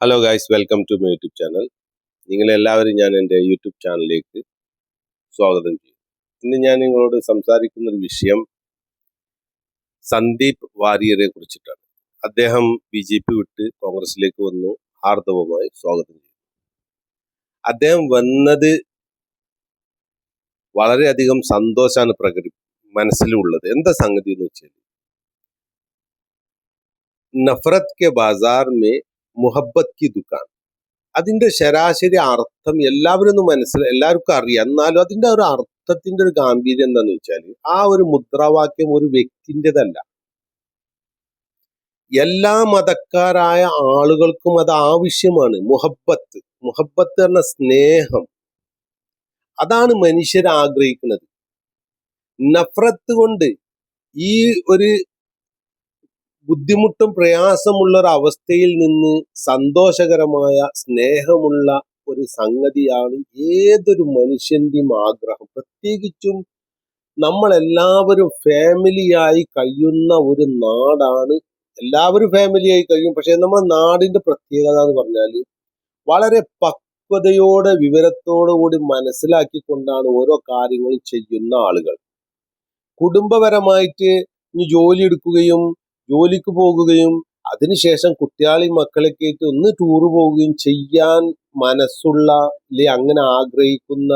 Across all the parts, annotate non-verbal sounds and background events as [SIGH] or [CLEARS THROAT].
Hello guys welcome to my YouTube channel നിങ്ങളെല്ലാവരും ഞാൻ എന്റെ യൂട്യൂബ് ചാനലിലേക്ക് സ്വാഗതം ചെയ്യും. ഇന്ന് ഞാൻ നിങ്ങളോട് സംസാരിക്കുന്ന ഒരു വിഷയം സന്ദീപ് വാര്യരെ കുറിച്ചിട്ടാണ്. അദ്ദേഹം ബി ജെ പി വിട്ട് കോൺഗ്രസിലേക്ക് വന്നു ഹാർദവമായി സ്വാഗതം ചെയ്തു. അദ്ദേഹം വന്നത് വളരെയധികം സന്തോഷമാണ് പ്രകടി മനസ്സിലുള്ളത്. എന്താ സംഗതി എന്ന് വെച്ചാൽ നഫ്രത് കെ ബാസാർ മേ മുഹബത്ത് കി ദുക്കാൻ അതിന്റെ ശരാശരി അർത്ഥം എല്ലാവരും ഒന്ന് എല്ലാവർക്കും അറിയാം. എന്നാലും അതിന്റെ ഒരു അർത്ഥത്തിന്റെ ഒരു ഗാംഭീര്യം എന്താന്ന് വെച്ചാൽ ആ ഒരു മുദ്രാവാക്യം ഒരു വ്യക്തിന്റെതല്ല. എല്ലാ മതക്കാരായ ആളുകൾക്കും അത് ആവശ്യമാണ്. മുഹബത്ത്. മുഹബത്ത് എന്ന സ്നേഹം. അതാണ് മനുഷ്യർ ആഗ്രഹിക്കുന്നത്. നഫ്രത്ത് കൊണ്ട് ഈ ഒരു ബുദ്ധിമുട്ടും പ്രയാസമുള്ള ഒരു അവസ്ഥയിൽ നിന്ന് സന്തോഷകരമായ സ്നേഹമുള്ള ഒരു സംഗതിയാണ് ഏതൊരു മനുഷ്യന്റെയും ആഗ്രഹം. പ്രത്യേകിച്ചും നമ്മളെല്ലാവരും ഫാമിലിയായി കഴിയുന്ന ഒരു നാടാണ്. എല്ലാവരും ഫാമിലിയായി കഴിയും. പക്ഷെ നമ്മുടെ നാടിന്റെ പ്രത്യേകത എന്ന് പറഞ്ഞാൽ വളരെ പക്വതയോടെ വിവരത്തോടു കൂടി മനസ്സിലാക്കിക്കൊണ്ടാണ് ഓരോ കാര്യങ്ങളും ചെയ്യുന്ന ആളുകൾ. കുടുംബപരമായിട്ട് ജോലി എടുക്കുകയും ജോലിക്ക് പോകുകയും അതിനുശേഷം കുട്ടികളെയും മക്കളെ കയറ്റി ഒന്ന് ടൂറ് പോവുകയും ചെയ്യാൻ മനസ്സുള്ള അല്ലെ അങ്ങനെ ആഗ്രഹിക്കുന്ന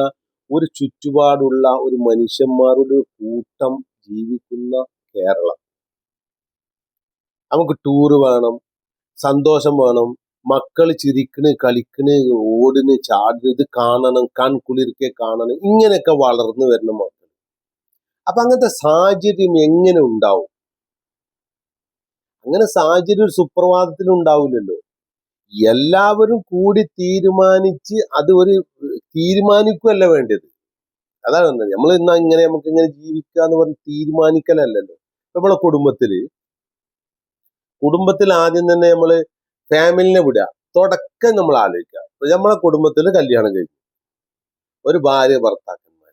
ഒരു ചുറ്റുപാടുള്ള ഒരു മനുഷ്യന്മാരുടെ കൂട്ടം ജീവിക്കുന്ന കേരളം. നമുക്ക് ടൂറ് വേണം സന്തോഷം വേണം മക്കൾ ചിരിക്കണ് കളിക്കണ് ഓടിന് ചാടിന് ഇത് കാണണം കൺ കുളിർക്കെ കാണണം ഇങ്ങനെയൊക്കെ വളർന്നു വരണം മക്കൾ. അപ്പൊ അങ്ങനത്തെ സാഹചര്യം എങ്ങനെ ഉണ്ടാവും? അങ്ങനെ സാഹചര്യം ഒരു സുപ്രഭാതത്തിൽ ഉണ്ടാവില്ലല്ലോ. എല്ലാവരും കൂടി തീരുമാനിച്ച് അത് ഒരു തീരുമാനിക്കുകയല്ല വേണ്ടത്. അതാണ് നമ്മൾ ഇന്ന് ഇങ്ങനെ നമുക്ക് ഇങ്ങനെ ജീവിക്കുക എന്ന് പറഞ്ഞ് തീരുമാനിക്കലല്ലല്ലോ. നമ്മളെ കുടുംബത്തിൽ കുടുംബത്തിൽ ആദ്യം തന്നെ നമ്മൾ ഫാമിലിനെ വിടുക. തുടക്കം നമ്മൾ ആലോചിക്കുക. നമ്മളെ കുടുംബത്തിൽ കല്യാണം കഴിഞ്ഞു. ഒരു ഭാര്യ ഭർത്താക്കന്മാർ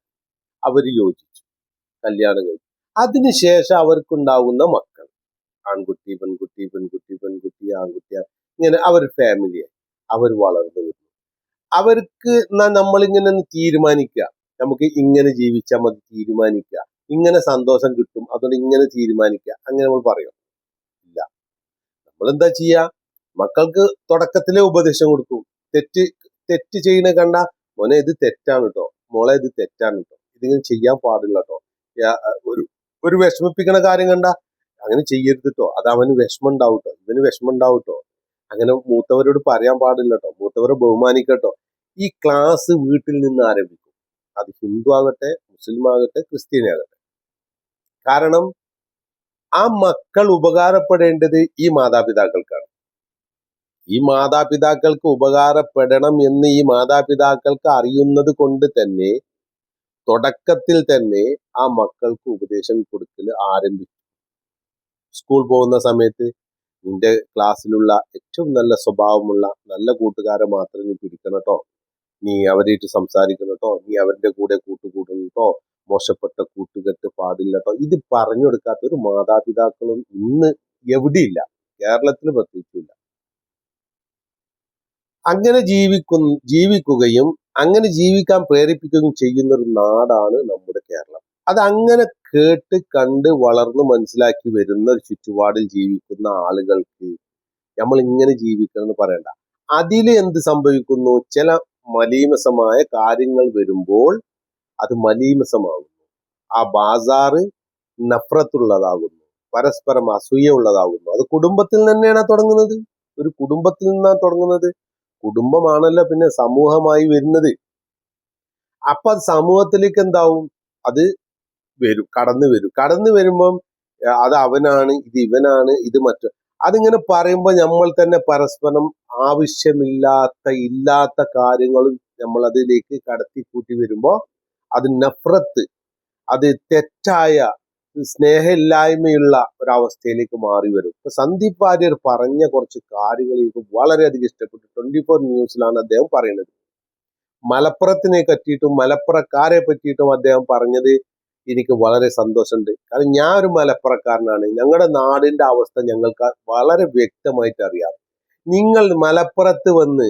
അവർ യോജിച്ചു. കല്യാണം കഴിഞ്ഞു. അതിനുശേഷം അവർക്കുണ്ടാകുന്ന മക്കൾ ആൺകുട്ടി പെൺകുട്ടി പെൺകുട്ടി പെൺകുട്ടി ആൺകുട്ടി ഇങ്ങനെ അവർ ഫാമിലിയായി അവർ വളർന്നു വരുന്നു. അവർക്ക് നമ്മളിങ്ങനെ തീരുമാനിക്കുക. നമുക്ക് ഇങ്ങനെ ജീവിച്ചാൽ മതി തീരുമാനിക്കുക. ഇങ്ങനെ സന്തോഷം കിട്ടും അതുകൊണ്ട് ഇങ്ങനെ തീരുമാനിക്കുക. അങ്ങനെ നമ്മൾ പറയും. ഇല്ല. നമ്മൾ എന്താ ചെയ്യാ? മക്കൾക്ക് തുടക്കത്തിലെ ഉപദേശം കൊടുക്കും. തെറ്റ് തെറ്റ് ചെയ്യണ കണ്ട മോനെ ഇത് തെറ്റാണ് കേട്ടോ മോളെ ഇത് തെറ്റാണ് കേട്ടോ ഇതിങ്ങനെ ചെയ്യാൻ പാടില്ല കേട്ടോ ഒരു ഒരു വിഷമിപ്പിക്കണ കാര്യം കണ്ട അങ്ങനെ ചെയ്യരുത് കേട്ടോ അത് അവന് വിഷമം ഉണ്ടാവും കേട്ടോ ഇവന് വിഷമം ഉണ്ടാവും കേട്ടോ അങ്ങനെ മൂത്തവരോട് പറയാൻ പാടില്ല കേട്ടോ മൂത്തവരെ ബഹുമാനിക്കട്ടോ. ഈ ക്ലാസ് വീട്ടിൽ നിന്ന് ആരംഭിക്കും. അത് ഹിന്ദു ആകട്ടെ മുസ്ലിം ആകട്ടെ ക്രിസ്ത്യൻ ആകട്ടെ. കാരണം ആ മക്കൾ ഉപകാരപ്പെടേണ്ടത് ഈ മാതാപിതാക്കൾക്കാണ്. ഈ മാതാപിതാക്കൾക്ക് ഉപകാരപ്പെടണം എന്ന് ഈ മാതാപിതാക്കൾക്ക് അറിയുന്നത് കൊണ്ട് തന്നെ തുടക്കത്തിൽ തന്നെ ആ മക്കൾക്ക് ഉപദേശം കൊടുക്കൽ ആരംഭിക്കും. സ്കൂൾ പോകുന്ന സമയത്ത് നിന്റെ ക്ലാസ്സിലുള്ള ഏറ്റവും നല്ല സ്വഭാവമുള്ള നല്ല കൂട്ടുകാരെ മാത്രം നീ പിടിക്കണം കേട്ടോ നീ അവരായിട്ട് സംസാരിക്കണം കേട്ടോ നീ അവരുടെ കൂടെ കൂട്ടുകൂടണം കേട്ടോ മോശപ്പെട്ട കൂട്ടുകെട്ട് പാടില്ല കേട്ടോ ഇത് പറഞ്ഞു കൊടുക്കാത്ത ഒരു മാതാപിതാക്കളും ഇന്ന് എവിടെയില്ല. കേരളത്തിൽ പ്രത്യേകിച്ചില്ല. അങ്ങനെ ജീവിക്കുന്ന ജീവിക്കുകയും അങ്ങനെ ജീവിക്കാൻ പ്രേരിപ്പിക്കുകയും ചെയ്യുന്ന ഒരു നാടാണ് നമ്മുടെ കേരളം. അത് അങ്ങനെ കേട്ട് കണ്ട് വളർന്ന് മനസ്സിലാക്കി വരുന്ന ഒരു ചുറ്റുപാടിൽ ജീവിക്കുന്ന ആളുകൾക്ക് നമ്മൾ ഇങ്ങനെ ജീവിക്കണം എന്ന് പറയണ്ട. അതിൽ എന്ത് സംഭവിക്കുന്നു? ചില മലീമസമായ കാര്യങ്ങൾ വരുമ്പോൾ അത് മലീമസമാകുന്നു. ആ ബാസാറ് നഫ്രത്തുള്ളതാകുന്നു. പരസ്പരം അസൂയ ഉള്ളതാകുന്നു അത് കുടുംബത്തിൽ തന്നെയാണ് തുടങ്ങുന്നത്? ഒരു കുടുംബത്തിൽ നിന്നാണ് തുടങ്ങുന്നത്. കുടുംബമാണല്ലോ പിന്നെ സമൂഹമായി വരുന്നത്. അപ്പൊ അത് സമൂഹത്തിലേക്ക് എന്താവും? അത് വരും കടന്നു വരും. കടന്നു വരുമ്പം അത് അവനാണ് ഇത് ഇവനാണ് ഇത് മറ്റു. അതിങ്ങനെ പറയുമ്പോൾ നമ്മൾ തന്നെ പരസ്പരം ആവശ്യമില്ലാത്ത ഇല്ലാത്ത കാര്യങ്ങളും നമ്മൾ അതിലേക്ക് കടത്തി കൂട്ടി വരുമ്പോൾ അത് നഫ്രത്ത് അത് തെറ്റായ സ്നേഹമില്ലായ്മയുള്ള ഒരവസ്ഥയിലേക്ക് മാറി വരും. ഇപ്പൊ സന്ദീപ് വാര്യർ പറഞ്ഞ കുറച്ച് കാര്യങ്ങൾ എനിക്ക് വളരെയധികം ഇഷ്ടപ്പെട്ടു. ട്വന്റി ഫോർ ന്യൂസിലാണ് അദ്ദേഹം പറയുന്നത്. മലപ്പുറത്തിനെ പറ്റിയിട്ടും മലപ്പുറക്കാരെ പറ്റിയിട്ടും അദ്ദേഹം പറഞ്ഞത് എനിക്ക് വളരെ സന്തോഷമുണ്ട്. കാരണം ഞാൻ ഒരു മലപ്പുറക്കാരനാണ്. ഞങ്ങളുടെ നാടിന്റെ അവസ്ഥ ഞങ്ങൾക്ക് വളരെ വ്യക്തമായിട്ട് അറിയാം. നിങ്ങൾ മലപ്പുറത്ത് വന്ന്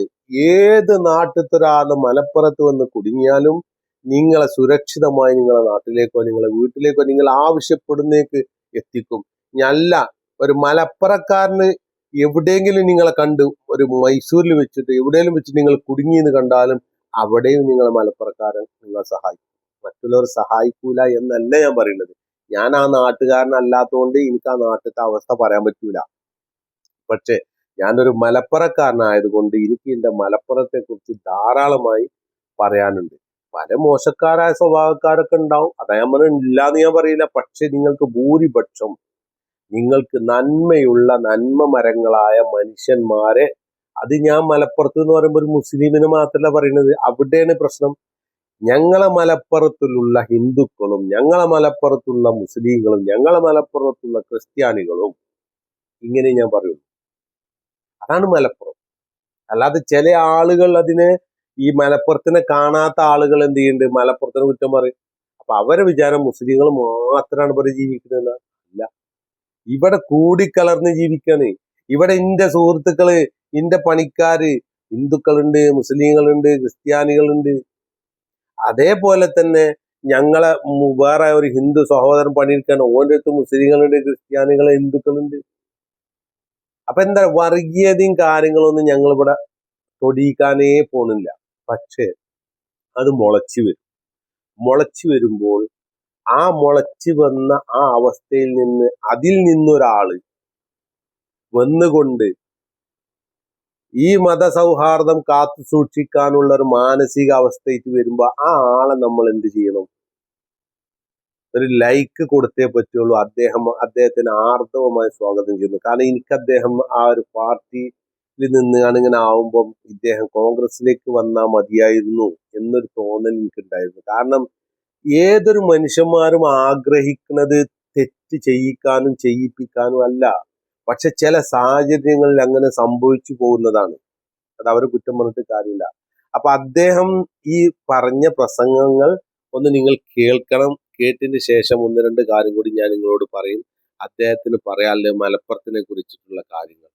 ഏത് നാട്ടിലൊരാൾ മലപ്പുറത്ത് വന്ന് കുടുങ്ങിയാലും നിങ്ങളെ സുരക്ഷിതമായി നിങ്ങളെ നാട്ടിലേക്കോ നിങ്ങളെ വീട്ടിലേക്കോ നിങ്ങൾ ആവശ്യപ്പെടുന്നേക്ക് എത്തിക്കും. ഞല്ല ഒരു മലപ്പുറക്കാരന് എവിടെയെങ്കിലും നിങ്ങളെ കണ്ട് ഒരു മൈസൂരിൽ വെച്ചിട്ട് എവിടെയെങ്കിലും വെച്ചിട്ട് നിങ്ങൾ കുടുങ്ങിയെന്ന് കണ്ടാലും അവിടെയും നിങ്ങളെ മലപ്പുറക്കാരൻ നിങ്ങളെ സഹായിക്കും. മറ്റുള്ളവർ സഹായിക്കൂല എന്നല്ല ഞാൻ പറയുന്നത്. ഞാൻ ആ നാട്ടുകാരനല്ലാത്തതുകൊണ്ട് എനിക്ക് ആ നാട്ടിലത്തെ അവസ്ഥ പറയാൻ പറ്റൂല. പക്ഷെ ഞാനൊരു മലപ്പുറക്കാരനായതുകൊണ്ട് എനിക്ക് എന്റെ മലപ്പുറത്തെ കുറിച്ച് ധാരാളമായി പറയാനുണ്ട്. പല മോശക്കാരായ സ്വഭാവക്കാരൊക്കെ ഉണ്ടാവും. അതായത് പറഞ്ഞ ഇല്ലാന്ന് ഞാൻ പറയില്ല. പക്ഷെ നിങ്ങൾക്ക് ഭൂരിപക്ഷം നിങ്ങൾക്ക് നന്മയുള്ള നന്മ മരങ്ങളായ മനുഷ്യന്മാരെ അത് ഞാൻ മലപ്പുറത്ത് എന്ന് പറയുമ്പോൾ ഒരു മുസ്ലിമിന് മാത്രമല്ല പറയുന്നത്. അവിടെയാണ് പ്രശ്നം. ഞങ്ങളെ മലപ്പുറത്തിലുള്ള ഹിന്ദുക്കളും ഞങ്ങളെ മലപ്പുറത്തുള്ള മുസ്ലിങ്ങളും ഞങ്ങളെ മലപ്പുറത്തുള്ള ക്രിസ്ത്യാനികളും ഇങ്ങനെ ഞാൻ പറയുന്നു. അതാണ് മലപ്പുറം. അല്ലാതെ ചില ആളുകൾ അതിനെ ഈ മലപ്പുറത്തിനെ കാണാത്ത ആളുകൾ എന്ത് ചെയ്യുന്നുണ്ട്? മലപ്പുറത്തിനെ കുറ്റം പറയും. അപ്പൊ അവരെ വിചാരം മുസ്ലിങ്ങൾ മാത്രമാണ് ഇവിടെ ജീവിക്കുന്നത് അല്ല. ഇവിടെ കൂടിക്കലർന്ന് ജീവിക്കാണ്. ഇവിടെ ഇന്റെ സുഹൃത്തുക്കൾ ഇന്റെ പണിക്കാര് ഹിന്ദുക്കളുണ്ട് മുസ്ലിങ്ങളുണ്ട് ക്രിസ്ത്യാനികളുണ്ട്. അതേപോലെ തന്നെ ഞങ്ങളെ വേറെ ഒരു ഹിന്ദു സഹോദരൻ പണിയെടുക്കാൻ ഓന്റെ അടുത്ത് മുസ്ലിങ്ങളുണ്ട് ക്രിസ്ത്യാനികളെ ഹിന്ദുക്കളുണ്ട്. അപ്പൊ എന്താ വർഗീയതയും കാര്യങ്ങളൊന്നും ഞങ്ങൾ ഇവിടെ തൊടിയിക്കാനേ പോണില്ല. പക്ഷേ അത് മുളച്ചു വരും. മുളച്ചു വരുമ്പോൾ ആ മുളച്ചു വന്ന ആ അവസ്ഥയിൽ നിന്ന് അതിൽ നിന്നൊരാൾ വന്നുകൊണ്ട് ഈ മതസൗഹാർദ്ദം കാത്തു സൂക്ഷിക്കാനുള്ള ഒരു മാനസിക അവസ്ഥയ്ക്ക് വരുമ്പോ ആ ആളെ നമ്മൾ എന്ത് ചെയ്യണം? ഒരു ലൈക്ക് കൊടുത്തേ പറ്റുള്ളൂ. അദ്ദേഹം അദ്ദേഹത്തിന് ആർദ്രവമായി സ്വാഗതം ചെയ്യുന്നു. കാരണം എനിക്ക് അദ്ദേഹം ആ ഒരു പാർട്ടിയിൽ നിന്നാണ് ഇങ്ങനെ ആവുമ്പം ഇദ്ദേഹം കോൺഗ്രസിലേക്ക് വന്നാൽ മതിയായിരുന്നു എന്നൊരു തോന്നൽ എനിക്കുണ്ടായിരുന്നു. കാരണം ഏതൊരു മനുഷ്യന്മാരും ആഗ്രഹിക്കുന്നത് തെറ്റ് ചെയ്യിക്കാനും ചെയ്യിപ്പിക്കാനും അല്ല. പക്ഷെ ചില സാഹചര്യങ്ങളിൽ അങ്ങനെ സംഭവിച്ചു പോകുന്നതാണ്. അത് അവർ കുറ്റം പറഞ്ഞിട്ട് കാര്യമില്ല. അപ്പൊ അദ്ദേഹം ഈ പറഞ്ഞ പ്രസംഗങ്ങൾ ഒന്ന് നിങ്ങൾ കേൾക്കണം. കേട്ടതിന് ശേഷം ഒന്ന് രണ്ട് കാര്യം കൂടി ഞാൻ നിങ്ങളോട് പറയും. അദ്ദേഹത്തിന് പറയാനുള്ളത് മലപ്പുറത്തിനെ കുറിച്ചിട്ടുള്ള കാര്യങ്ങൾ.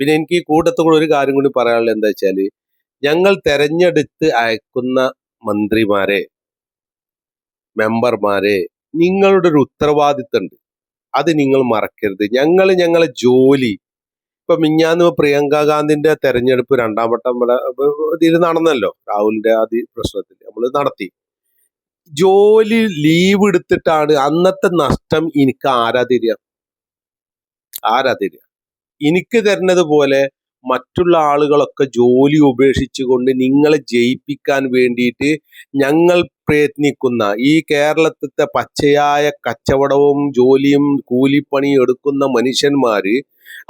പിന്നെ എനിക്ക് ഈ കൂട്ടത്തോടെ ഒരു കാര്യം കൂടി പറയാനുള്ളത് എന്താ വെച്ചാൽ ഞങ്ങൾ തെരഞ്ഞെടുത്ത് അയക്കുന്ന മന്ത്രിമാരെ മെമ്പർമാരെ നിങ്ങളുടെ ഒരു ഉത്തരവാദിത്തം ഉണ്ട് അത് നിങ്ങൾ മറക്കരുത്. ഞങ്ങൾ ഞങ്ങളെ ജോലി. ഇപ്പൊ മിഞ്ഞാന്ന് പ്രിയങ്ക ഗാന്ധിന്റെ തെരഞ്ഞെടുപ്പ് രണ്ടാം വട്ടം ഇതിൽ നടന്നല്ലോ. രാഹുലിന്റെ ആദ്യ പ്രശ്നത്തിൽ നമ്മൾ നടത്തി. ജോലി ലീവ് എടുത്തിട്ടാണ് അന്നത്തെ നഷ്ടം എനിക്ക് ആരാ തിരിയ ആരാ തിരിയ എനിക്ക് തരുന്നത് പോലെ മറ്റുള്ള ആളുകളൊക്കെ ജോലി ഉപേക്ഷിച്ചുകൊണ്ട് നിങ്ങളെ ജയിപ്പിക്കാൻ വേണ്ടിയിട്ട് ഞങ്ങൾ പ്രയത്നിക്കുന്ന ഈ കേരളത്തിലത്തെ പച്ചയായ കച്ചവടവും ജോലിയും കൂലിപ്പണിയും എടുക്കുന്ന മനുഷ്യന്മാര്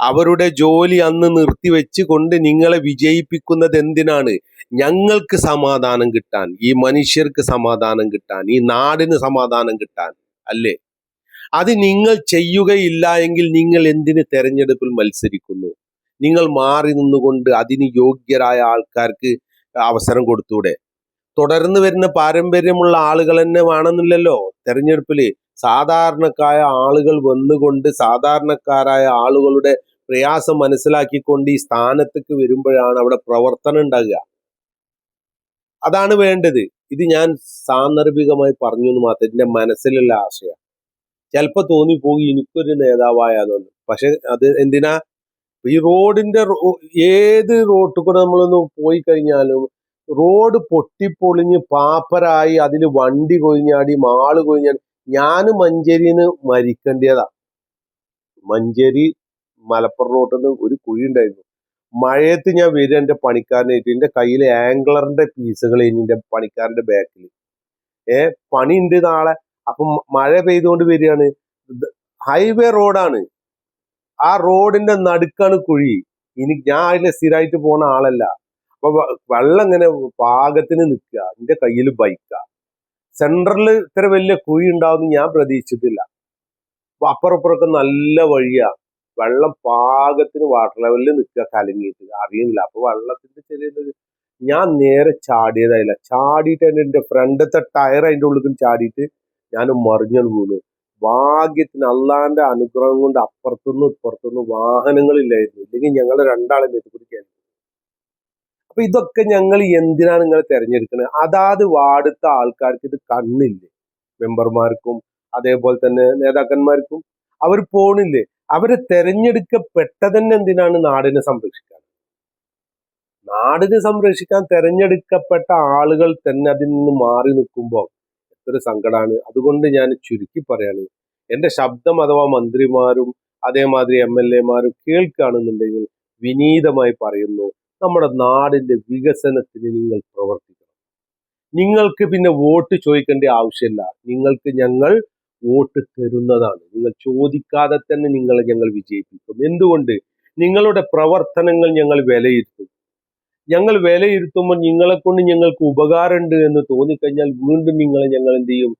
അവരുടെ ജോലി അന്ന് നിർത്തിവെച്ച് കൊണ്ട് നിങ്ങളെ വിജയിപ്പിക്കുന്നത് എന്തിനാണ്? ഞങ്ങൾക്ക് സമാധാനം കിട്ടാൻ ഈ മനുഷ്യർക്ക് സമാധാനം കിട്ടാൻ ഈ നാടിന് സമാധാനം കിട്ടാൻ അല്ലേ? അത് നിങ്ങൾ ചെയ്യുകയില്ല എങ്കിൽ നിങ്ങൾ എന്തിന് തെരഞ്ഞെടുപ്പിൽ മത്സരിക്കുന്നു? നിങ്ങൾ മാറി നിന്നുകൊണ്ട് അതിന് യോഗ്യരായ ആൾക്കാർക്ക് അവസരം കൊടുത്തൂടെ? തുടർന്ന് വരുന്ന പാരമ്പര്യമുള്ള ആളുകൾ തന്നെ വേണമെന്നില്ലല്ലോ. തെരഞ്ഞെടുപ്പിൽ സാധാരണക്കായ ആളുകൾ വന്നുകൊണ്ട് സാധാരണക്കാരായ ആളുകളുടെ പ്രയാസം മനസ്സിലാക്കിക്കൊണ്ട് ഈ സ്ഥാനത്തേക്ക് വരുമ്പോഴാണ് അവിടെ പ്രവർത്തനം ഉണ്ടാകുക. അതാണ് വേണ്ടത്. ഇത് ഞാൻ സാന്ദർഭികമായി പറഞ്ഞു എന്ന് മാത്രം എന്റെ മനസ്സിലുള്ള ആശയം. ചിലപ്പോ തോന്നിപ്പോയി എനിക്കൊരു നേതാവായാലോന്ന് പക്ഷെ അത് എന്തിനാ? ഈ റോഡിന്റെ ഏത് റോട്ടിൽ കൂടെ നമ്മളൊന്ന് പോയി കഴിഞ്ഞാലും റോഡ് പൊട്ടിപ്പൊളിഞ്ഞ് പാപ്പരായി അതിൽ വണ്ടി കൊഴിഞ്ഞാടി മാൾ കൊഴിഞ്ഞാടി. ഞാൻ മഞ്ചേരിന്ന് മരിക്കേണ്ടതാ മഞ്ചേരി മലപ്പുറം റോട്ടിൽ നിന്ന് ഒരു കുഴി ഉണ്ടായിരുന്നു. മഴയത്ത് ഞാൻ വരിക എന്റെ പണിക്കാരനായിട്ട്. എന്റെ കയ്യിൽ ആംഗ്ലറിന്റെ പീസുകൾ എന്റെ പണിക്കാരന്റെ ബാക്കിൽ ഏ പണിയുണ്ട് നാളെ. അപ്പം മഴ പെയ്തുകൊണ്ട് വരികയാണ്. ഹൈവേ റോഡാണ്. ആ റോഡിന്റെ നടുക്കാണ് കുഴി. ഇനി ഞാൻ അതിൽ സ്ഥിരമായിട്ട് പോണ ആളല്ല. അപ്പൊ വെള്ളം ഇങ്ങനെ പാകത്തിന് നിൽക്കുക. എന്റെ കയ്യിൽ ബൈക്കാ സെൻട്രലിൽ ഇത്ര വലിയ കുഴി ഉണ്ടാവും ഞാൻ പ്രതീക്ഷിച്ചിട്ടില്ല. അപ്പൊ അപ്പുറപ്പുറമൊക്കെ നല്ല വഴിയാ. വെള്ളം പാകത്തിന് വാട്ടർ ലെവലിൽ നിൽക്കുക കലങ്ങിയിട്ട്. അറിയുന്നില്ല. അപ്പൊ വെള്ളത്തിന്റെ ചെറിയ ഞാൻ നേരെ ചാടിയതായില്ല. ചാടിയിട്ട് തന്നെ എന്റെ ഫ്രണ്ടത്തെ ടയർ അതിന്റെ ഉള്ളിൽ ചാടിയിട്ട് ഞാൻ മറിഞ്ഞു വീണു. ഭാഗ്യത്തിന് അള്ളാന്റെ അനുഗ്രഹം കൊണ്ട് അപ്പുറത്തുനിന്നും ഇപ്പുറത്തുനിന്നും വാഹനങ്ങളില്ലായിരുന്നു. ഇല്ലെങ്കിൽ ഞങ്ങൾ രണ്ടാളെ മേത്ത് അപ്പൊ ഇതൊക്കെ ഞങ്ങൾ എന്തിനാണ് നിങ്ങൾ തെരഞ്ഞെടുക്കുന്നത് അതാത് വാർഡത്തെ ആൾക്കാർക്ക് ഇത് കണ്ണില്ലേ? മെമ്പർമാർക്കും അതേപോലെ തന്നെ നേതാക്കന്മാർക്കും. അവർ പോണില്ലേ? അവരെ തെരഞ്ഞെടുക്കപ്പെട്ടതന്നെ എന്തിനാണ് നാടിനെ സംരക്ഷിക്കാൻ? നാടിനെ സംരക്ഷിക്കാൻ തെരഞ്ഞെടുക്കപ്പെട്ട ആളുകൾ തന്നെ അതിൽ നിന്ന് മാറി നിൽക്കുമ്പോൾ എത്ര സങ്കടമാണ് അതുകൊണ്ട് ഞാൻ ചുരുക്കി പറയാണ്. എന്റെ ശബ്ദം അഥവാ മന്ത്രിമാരും അതേമാതിരി എം എൽ എമാരും കേൾക്കുകയാണെന്നുണ്ടെങ്കിൽ വിനീതമായി പറയുന്നു. നമ്മുടെ നാടിന്റെ വികസനത്തിന് നിങ്ങൾ പ്രവർത്തിക്കണം. നിങ്ങൾക്ക് പിന്നെ വോട്ട് ചോദിക്കേണ്ട ആവശ്യമില്ല. നിങ്ങൾക്ക് ഞങ്ങൾ വോട്ട് തരുന്നതാണ്. നിങ്ങൾ ചോദിക്കാതെ തന്നെ നിങ്ങളെ ഞങ്ങൾ വിജയിപ്പിക്കും. എന്തുകൊണ്ട്? നിങ്ങളുടെ പ്രവർത്തനങ്ങൾ ഞങ്ങൾ വിലയിരുത്തും. ഞങ്ങൾ വിലയിരുത്തുമ്പോൾ നിങ്ങളെ കൊണ്ട് ഞങ്ങൾക്ക് ഉപകാരമുണ്ട് എന്ന് തോന്നിക്കഴിഞ്ഞാൽ വീണ്ടും നിങ്ങളെ ഞങ്ങൾ എന്ത് ചെയ്യും?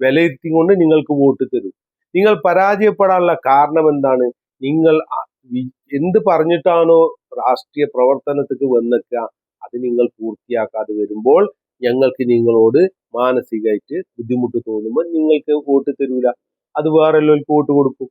വിലയിരുത്തിക്കൊണ്ട് നിങ്ങൾക്ക് വോട്ട് തരും. നിങ്ങൾ പരാജയപ്പെടാനുള്ള കാരണം എന്താണ്? നിങ്ങൾ എന്ത് പറഞ്ഞിട്ടാണോ രാഷ്ട്രീയ പ്രവർത്തനത്തിക്ക് വന്നേക്ക അത് നിങ്ങൾ പൂർത്തിയാക്കാതെ വരുമ്പോൾ ഞങ്ങൾക്ക് നിങ്ങളോട് മാനസികമായിട്ട് ബുദ്ധിമുട്ട് തോന്നുമ്പോൾ നിങ്ങൾക്ക് വോട്ട് തരൂല. അത് വേറെ എല്ലാവർക്കും വോട്ട് കൊടുക്കും.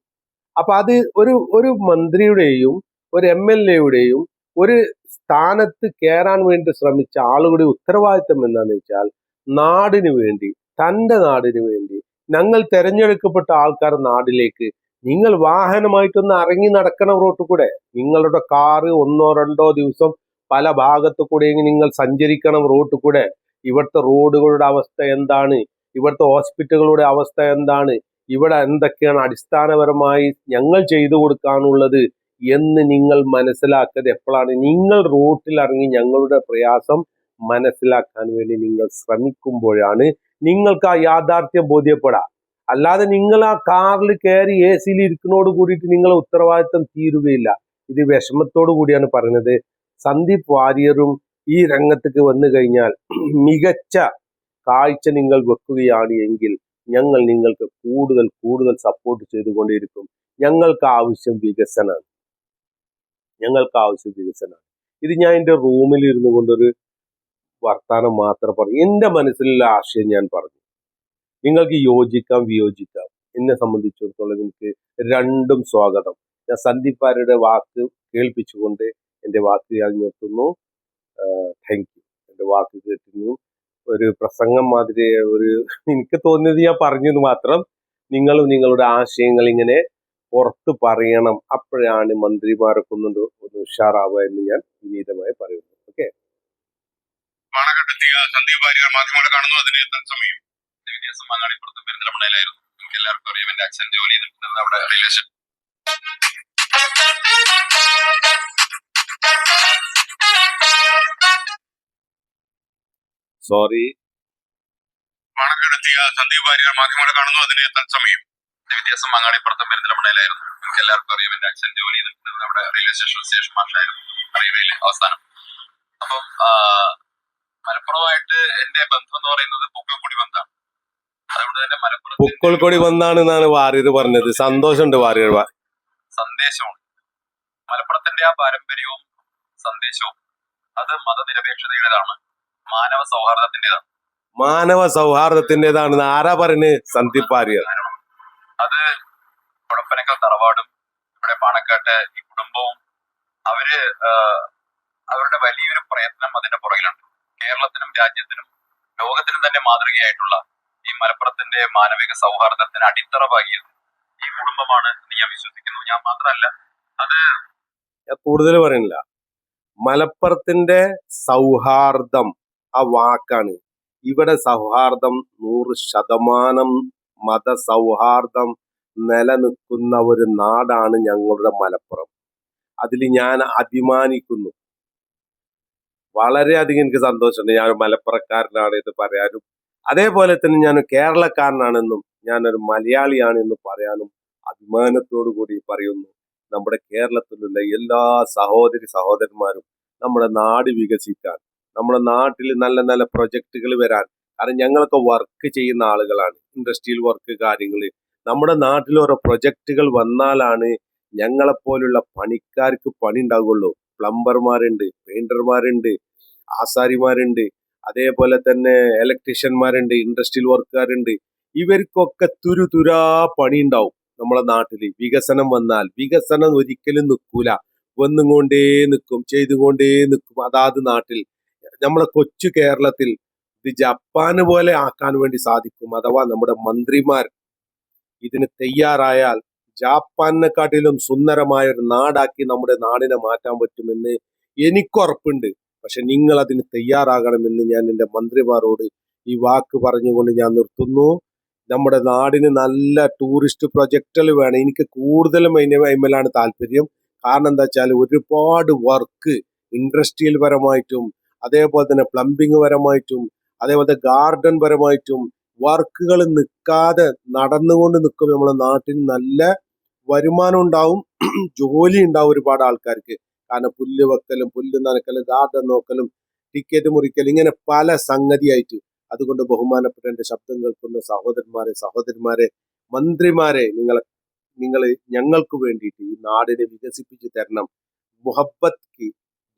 അപ്പൊ അത് ഒരു ഒരു മന്ത്രിയുടെയും ഒരു എം എൽ എയുടെയും ഒരു സ്ഥാനത്ത് കയറാൻ വേണ്ടി ശ്രമിച്ച ആളുകളുടെ ഉത്തരവാദിത്തം എന്താണെന്ന് വെച്ചാൽ നാടിന് വേണ്ടി തന്റെ നാടിന് വേണ്ടി ഞങ്ങൾ തെരഞ്ഞെടുക്കപ്പെട്ട ആൾക്കാർ നാട്ടിലേക്ക് നിങ്ങൾ വാഹനമായിട്ടൊന്ന് ഇറങ്ങി നടക്കണം റോട്ടിൽ കൂടെ. നിങ്ങളുടെ കാറ് ഒന്നോ രണ്ടോ ദിവസം പല ഭാഗത്തു കൂടെ നിങ്ങൾ സഞ്ചരിക്കണം റോട്ട് കൂടെ. ഇവിടുത്തെ റോഡുകളുടെ അവസ്ഥ എന്താണ്? ഇവിടുത്തെ ഹോസ്പിറ്റലുകളുടെ അവസ്ഥ എന്താണ്? ഇവിടെ എന്തൊക്കെയാണ് അടിസ്ഥാനപരമായി ഞങ്ങൾ ചെയ്തു കൊടുക്കാനുള്ളത് എന്ന് നിങ്ങൾ മനസ്സിലാക്കിയത് എപ്പോഴാണ് നിങ്ങൾ റോട്ടിൽ ഇറങ്ങി ഞങ്ങളുടെ പ്രയാസം മനസ്സിലാക്കാൻ വേണ്ടി നിങ്ങൾ ശ്രമിക്കുമ്പോഴാണ് നിങ്ങൾക്ക് ആ യാഥാർത്ഥ്യം ബോധ്യപ്പെടാം. അല്ലാതെ നിങ്ങൾ ആ കാറിൽ കയറി എ സിയിൽ ഇരിക്കുന്നതോട് കൂടിയിട്ട് നിങ്ങളെ ഉത്തരവാദിത്തം തീരുകയില്ല. ഇത് വിഷമത്തോടു കൂടിയാണ് പറഞ്ഞത് സന്ദീപ് വാര്യറും ഈ രംഗത്തേക്ക് വന്നു കഴിഞ്ഞാൽ [CLEARS THROAT] മികച്ച കാഴ്ച നിങ്ങൾ വെക്കുകയാണ് എങ്കിൽ ഞങ്ങൾ നിങ്ങൾക്ക് കൂടുതൽ കൂടുതൽ സപ്പോർട്ട് ചെയ്തുകൊണ്ടിരിക്കും ഞങ്ങൾക്ക് ആവശ്യം വികസനമാണ് ഞങ്ങൾക്ക് ആവശ്യം വികസനമാണ് ഇത് ഞാൻ എന്റെ റൂമിൽ ഇരുന്നു കൊണ്ടൊരു വർത്തമാനം മാത്രം പറഞ്ഞു എന്റെ മനസ്സിലുള്ള ആശയം ഞാൻ പറഞ്ഞു. നിങ്ങൾക്ക് യോജിക്കാം വിയോജിക്കാം. എന്നെ സംബന്ധിച്ചിടത്തോളം എനിക്ക് രണ്ടും സ്വാഗതം. ഞാൻ സന്ദീപാരുടെ വാക്ക് കേൾപ്പിച്ചുകൊണ്ട് എന്റെ വാക്ക് ഞാൻ നിർത്തുന്നു. താങ്ക് യു എന്റെ വാക്ക് കേട്ടിരുന്നു. ഒരു പ്രസംഗം മാതിരി ഒരു എനിക്ക് തോന്നിയത് ഞാൻ പറഞ്ഞത് മാത്രം നിങ്ങളും നിങ്ങളുടെ ആശയങ്ങൾ ഇങ്ങനെ പുറത്ത് പറയണം. അപ്പോഴാണ് മന്ത്രിമാരൊക്കെ ഒന്ന് ഒന്ന് ഉഷാറാവുക എന്ന് ഞാൻ വിനീതമായി പറയുന്നു. ഓക്കെ? കാണുന്നു. തത്സമയം വിദ്യാഭ്യാസം മാങ്ങാടിപ്പുറത്ത് പെരിന്തൽമണ്ണയിലായിരുന്നു. നമുക്ക് എല്ലാവർക്കും അറിയാം എന്റെ അച്ഛൻ ജോലി ചെയ്തിട്ടുണ്ടെന്ന് അവിടെ റെയിൽവേ സ്റ്റേഷൻ സോറി വണക്കെടുത്തിയ സന്ദീപ് ഭാര്യ മാധ്യമങ്ങളെ കാണുന്നു. അതിന് തത്സമയം വിദ്യാഭ്യാസം മാങ്ങാടിപ്പുറത്ത് പെരിന്തൽമണ്ണയിലായിരുന്നു. നമുക്ക് എല്ലാവർക്കും അറിയാം എന്റെ അച്ഛൻ ജോലി ചെയ്തിട്ടുണ്ടെന്ന് അവിടെ റെയിൽവേ സ്റ്റേഷൻ സ്റ്റേഷൻ മാഷായിരുന്നു. റെയിൽവേയിൽ അവസാനം. അപ്പം മലപ്പുറമായിട്ട് എന്റെ ബന്ധം എന്ന് പറയുന്നത് പൊക്കൽക്കുടി ബന്ധമാണ്. അതുകൊണ്ട് വന്നാണ് എന്നാണ് പുക്കോൾക്കൊടി വാര്യർ പറഞ്ഞത്. സന്തോഷമുണ്ട് വാര്യർ സന്ദേശമാണ് മലപ്പുറത്തിന്റെ ആ പാരമ്പര്യവും സന്ദേശവും അത് മതനിരപേക്ഷതയുടേതാണ്. മാനവ സൗഹാർദ്ദത്തിന്റേതാണ്. മാനവ സൗഹാർദ്ദത്തിന്റേതാണ് ആരാ പറഞ്ഞ് സന്ദീപ് വാര്യർ. അത് കുഴപ്പനക്കൽ തറവാടും ഇവിടെ പാണക്കാട്ട് ഈ കുടുംബവും അവർ അവരുടെ വലിയൊരു പ്രയത്നം അതിന്റെ പുറകിലുണ്ട്. കേരളത്തിനും രാജ്യത്തിനും ലോകത്തിനും തന്നെ മാതൃകയായിട്ടുള്ള മലപ്പുറത്തിന്റെ മാനവിക സൗഹാർദ്ദത്തിന് അടിത്തറ പാകിയത് ഈ കുടുംബമാണ് എന്ന് ഞാൻ വിശ്വസിക്കുന്നു. ഞാൻ മാത്രമല്ല അത് കൂടുതൽ പറയുന്നില്ല. മലപ്പുറത്തിന്റെ സൗഹാർദ്ദം ആ വാക്കാണ്. ഇവിടെ സൗഹാർദ്ദം നൂറ് ശതമാനം മതസൗഹാർദ്ദം നിലനിൽക്കുന്ന ഒരു നാടാണ് ഞങ്ങളുടെ മലപ്പുറം. അതിൽ ഞാൻ അഭിമാനിക്കുന്നു. വളരെയധികം എനിക്ക് സന്തോഷമുണ്ട്. ഞാൻ മലപ്പുറക്കാരനാണ് ഇത് പറയാനും അതേപോലെ തന്നെ ഞാൻ കേരളക്കാരനാണെന്നും ഞാനൊരു മലയാളിയാണെന്നും പറയാനും അഭിമാനത്തോടു കൂടി പറയുന്നു. നമ്മുടെ കേരളത്തിലുള്ള എല്ലാ സഹോദരി സഹോദരന്മാരും നമ്മുടെ നാട് വികസിക്കാൻ നമ്മുടെ നാട്ടിൽ നല്ല നല്ല പ്രൊജക്ടുകൾ വരാൻ കാരണം ഞങ്ങളൊക്കെ വർക്ക് ചെയ്യുന്ന ആളുകളാണ്. ഇൻഡസ്ട്രിയൽ വർക്ക് കാര്യങ്ങൾ. നമ്മുടെ നാട്ടിൽ ഓരോ പ്രൊജക്ടുകൾ വന്നാലാണ് ഞങ്ങളെപ്പോലുള്ള പണിക്കാർക്ക് പണി ഉണ്ടാകുള്ളൂ പ്ലംബർമാരുണ്ട് പെയിന്റർമാരുണ്ട് ആശാരിമാരുണ്ട് അതേപോലെ തന്നെ ഇലക്ട്രീഷ്യന്മാരുണ്ട് ഇൻഡസ്ട്രിയൽ വർക്കുകാരുണ്ട് ഇവർക്കൊക്കെ തുരുതുരാ പണി ഉണ്ടാവും നമ്മളെ നാട്ടിൽ. വികസനം വന്നാൽ വികസനം ഒരിക്കലും നിൽക്കൂല. വന്നുകൊണ്ടേ നിൽക്കും ചെയ്തുകൊണ്ടേ നിൽക്കും. അതാത് നാട്ടിൽ നമ്മളെ കൊച്ചു കേരളത്തിൽ ഇത് ജപ്പാന് പോലെ ആക്കാൻ വേണ്ടി സാധിക്കും. അഥവാ നമ്മുടെ മന്ത്രിമാർ ഇതിന് തയ്യാറായാൽ ജാപ്പാനെക്കാട്ടിലും സുന്ദരമായ ഒരു നാടാക്കി നമ്മുടെ നാടിനെ മാറ്റാൻ പറ്റുമെന്ന് എനിക്കുറപ്പുണ്ട്. പക്ഷെ നിങ്ങൾ അതിന് തയ്യാറാകണമെന്ന് ഞാൻ എന്റെ മന്ത്രിമാരോട് ഈ വാക്ക് പറഞ്ഞുകൊണ്ട് ഞാൻ നിർത്തുന്നു. നമ്മുടെ നാടിന് നല്ല ടൂറിസ്റ്റ് പ്രൊജക്റ്റുകൾ വേണം. എനിക്ക് കൂടുതലും അതിന് അതിന്മേലാണ് താല്പര്യം. കാരണം എന്താ വെച്ചാൽ ഒരുപാട് വർക്ക് ഇൻഡസ്ട്രിയൽ പരമായിട്ടും അതേപോലെ തന്നെ പ്ലംബിംഗ് പരമായിട്ടും അതേപോലെ ഗാർഡൻ പരമായിട്ടും വർക്കുകൾ നിൽക്കാതെ നടന്നുകൊണ്ട് നിൽക്കും നമ്മുടെ നാട്ടിൽ നല്ല വരുമാനം ഉണ്ടാവും. ജോലി ഉണ്ടാവും ഒരുപാട് ആൾക്കാർക്ക്. കാരണം പുല്ല് വെക്കലും പുല്ല് നനക്കലും ഗാർഡൻ നോക്കലും ടിക്കറ്റ് മുറിക്കലും ഇങ്ങനെ പല സംഗതിയായിട്ട് അതുകൊണ്ട് ബഹുമാനപ്പെട്ട എന്റെ ശബ്ദം കേൾക്കുന്ന സഹോദരന്മാരെ സഹോദരിമാരെ മന്ത്രിമാരെ നിങ്ങൾ നിങ്ങൾ ഞങ്ങൾക്ക് വേണ്ടിയിട്ട് ഈ നാടിനെ വികസിപ്പിച്ച് തരണം. മുഹബത്ത് കി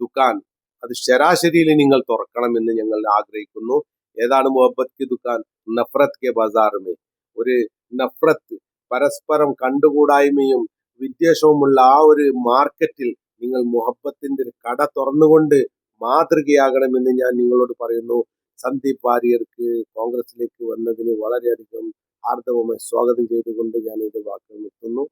ദുക്കാൻ അത് ശരാശരിയിൽ നിങ്ങൾ തുറക്കണമെന്ന് ഞങ്ങൾ ആഗ്രഹിക്കുന്നു. ഏതാണ് മുഹബത്ത് കി ദുക്കാൻ നഫ്രത്ത് കെ ബസാറുമേ. ഒരു നഫ്രത്ത് പരസ്പരം കണ്ടുകൂടായ്മയും വിദ്വേഷവുമുള്ള ആ ഒരു മാർക്കറ്റിൽ നിങ്ങൾ മുഹബത്തിന്റെ ഒരു കട തുറന്നുകൊണ്ട് മാതൃകയാകണമെന്ന് ഞാൻ നിങ്ങളോട് പറയുന്നു. സന്ദീപ് വാര്യർക്ക് കോൺഗ്രസിലേക്ക് വന്നതിന് വളരെയധികം ആർദവമായി സ്വാഗതം ചെയ്തുകൊണ്ട് ഞാൻ എന്റെ വാക്കുകൾ നിർത്തുന്നു.